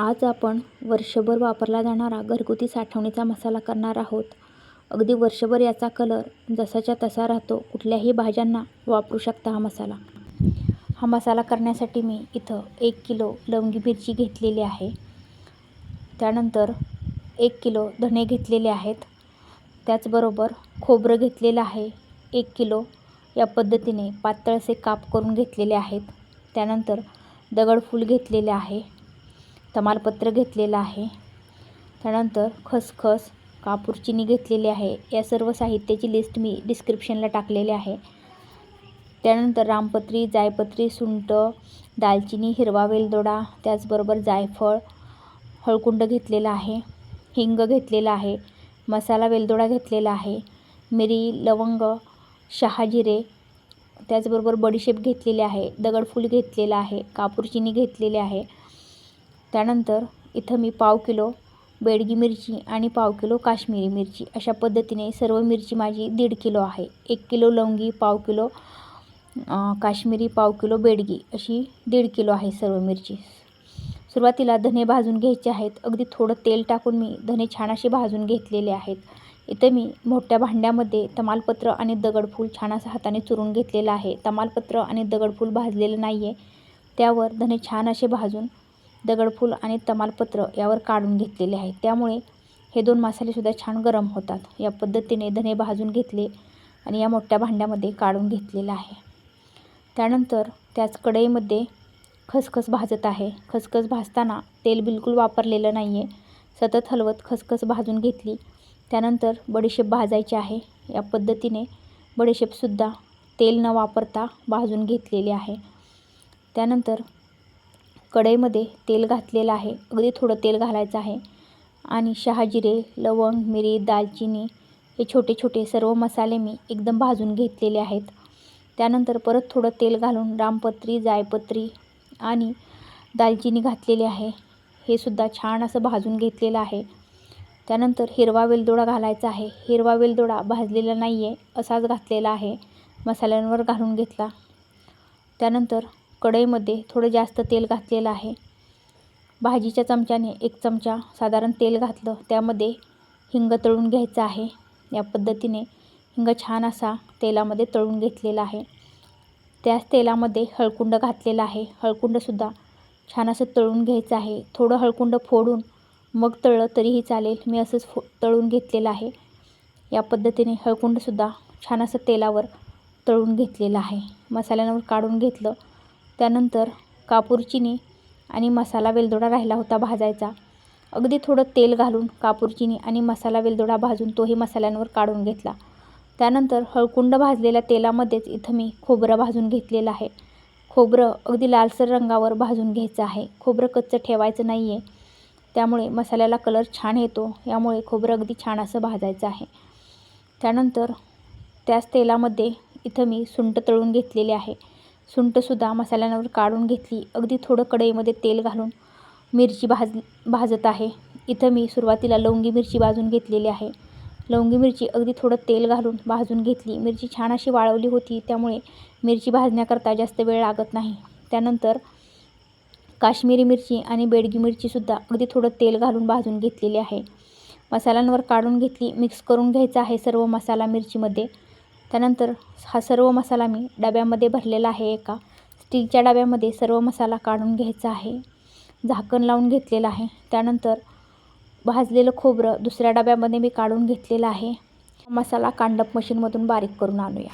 आज आपण वर्षभर वापरला जाणारा घरगुती साठवणीचा मसाला करणार आहोत. अगदी वर्षभर याचा कलर जसाच्या तसा राहतो. कुठल्याही भाज्यांना वापरू शकता हा मसाला. हा मसाला करण्यासाठी मी इथं एक किलो लवंगी मिरची घेतलेली आहे. त्यानंतर एक किलो धणे घेतलेले आहेत. त्याचबरोबर खोबरं घेतलेलं आहे. एक किलो या पद्धतीने पातळ असे काप करून घेतलेले आहेत. त्यानंतर दगडफूल घेतलेले आहे. तमालपत्र घेतलेलं आहे. त्यानंतर खसखस कापूरचिनी घेतलेली आहे. या सर्व साहित्याची लिस्ट मी डिस्क्रिप्शनला टाकलेली आहे. त्यानंतर रामपत्री जायपत्री सुंट दालचिनी हिरवा वेलदोडा त्याचबरोबर जायफळ हळकुंड घेतलेला आहे हिंग घेतलेला आहे मसाला वेलदोडा घेतलेला आहे मिरी लवंग शहाजिरे त्याचबरोबर बडीशेप घेतलेली आहे दगडफूल घेतलेलं आहे कापूरचिनी घेतलेली आहे त्यानंतर इथं मी पाव किलो बेडगी मिरची आणि पाव किलो काश्मीरी मिरची अशा पद्धतीने सर्व मिरची माझी दीड किलो आहे. एक किलो लवंगी पाव किलो काश्मीरी पाव किलो बेडगी अशी दीड किलो आहे सर्व मिरची. सुरुवातीला धने भाजून घ्यायचे आहेत. अगदी थोडं तेल टाकून मी धने छान असे भाजून घेतलेले आहेत. इथं मी मोठ्या भांड्यामध्ये तमालपत्र आणि दगडफूल छान असं हाताने चुरून घेतलेलं आहे. तमालपत्र आणि दगडफूल भाजलेलं नाही आहे त्यावर धने छान असे भाजून दगडफूल आणि तमालपत्र यावर काढून घेतलेले आहे. त्यामुळे हे दोन मसालेसुद्धा छान गरम होतात. या पद्धतीने धने भाजून घेतले आणि या मोठ्या भांड्यामध्ये काढून घेतलेलं आहे. त्यानंतर त्याच कढईमध्ये खसखस भाजत आहे. खसखस भाजताना तेल बिलकुल वापरलेलं नाही आहे सतत हलवत खसखस भाजून घेतली. त्यानंतर बडीशेप भाजायची आहे. या पद्धतीने बडीशेपसुद्धा तेल न वापरता भाजून घेतलेले आहे. त्यानंतर कढईमध्ये तेल घातलेलं आहे. अगदी थोडं तेल घालायचं आहे. आणि शहाजिरे लवंग मिरी दालचिनी हे छोटे छोटे सर्व मसाले मी एकदम भाजून घेतलेले आहेत. त्यानंतर परत थोडं तेल घालून रामपत्री जायपत्री आणि दालचिनी घातलेली आहे. हे सुद्धा छान असं भाजून घेतलेलं आहे. त्यानंतर हिरवा वेलदोडा घालायचा आहे. हिरवा वेलदोडा भाजलेला नाही आहे असाच घातलेला आहे. मसाल्यांवर घालून घेतला. त्यानंतर कढईमध्ये थोडं जास्त तेल घातलेलं आहे. भाजीच्या चमच्याने एक चमचा साधारण तेल घातलं. त्यामध्ये हिंग तळून घ्यायचं आहे. या पद्धतीने हिंग छान असा तेलामध्ये तळून घेतलेला आहे. त्याच तेलामध्ये हळकुंड घातलेला आहे. हळकुंडसुद्धा छान असं तळून घ्यायचं आहे. थोडं हळकुंड फोडून मग तळलं तरीही चालेल. मी असंच फो तळून घेतलेलं आहे. या पद्धतीने हळकुंडसुद्धा छान असं तेलावर तळून घेतलेलं आहे. मसाल्यांवर काढून घेतलं. त्यानंतर कापूर चिनी आणि मसाला वेलदोडा राहिला होता भाजायचा. अगदी थोडं तेल घालून कापूर चिनी आणि मसाला वेलदोडा भाजून तोही मसाल्यांवर काढून घेतला. त्यानंतर हळकुंड भाजलेल्या तेलामध्येच इथं मी खोबरं भाजून घेतलेलं आहे. खोबरं अगदी लालसर रंगावर भाजून घ्यायचं आहे. खोबरं कच्चं ठेवायचं नाही आहे त्यामुळे मसाल्याला कलर छान येतो. यामुळे खोबरं अगदी छान असं भाजायचं आहे. त्यानंतर त्याच तेलामध्ये इथं मी सुंट तळून घेतलेले आहे. सुंठसुद्धा मसाल्यांवर काढून घेतली. अगदी थोडं कढईमध्ये तेल घालून मिरची भाज भाजत आहे. इथं मी सुरुवातीला लवंगी मिरची भाजून घेतलेली आहे. लवंगी मिरची अगदी थोडं तेल घालून भाजून घेतली. मिरची छान अशी वाळवली होती त्यामुळे मिरची भाजण्याकरता जास्त वेळ लागत नाही. त्यानंतर काश्मीरी मिरची आणि बेडगी मिरचीसुद्धा अगदी थोडं तेल घालून भाजून घेतलेली आहे. मसाल्यांवर काढून घेतली. मिक्स करून घ्यायचा आहे सर्व मसाला मिरचीमध्ये. त्यानंतर हा सर्व मसाला मी डब्यामध्ये भरलेला आहे एका स्टीलच्या डब्यामध्ये सर्व मसाला काढून घ्यायचा आहे. झाकण लावून घेतलेलं आहे. त्यानंतर भाजलेलं खोबरं दुसऱ्या डब्यामध्ये मी काढून घेतलेलं आहे. मसाला कांडप मशीनमधून बारीक करून आणूया.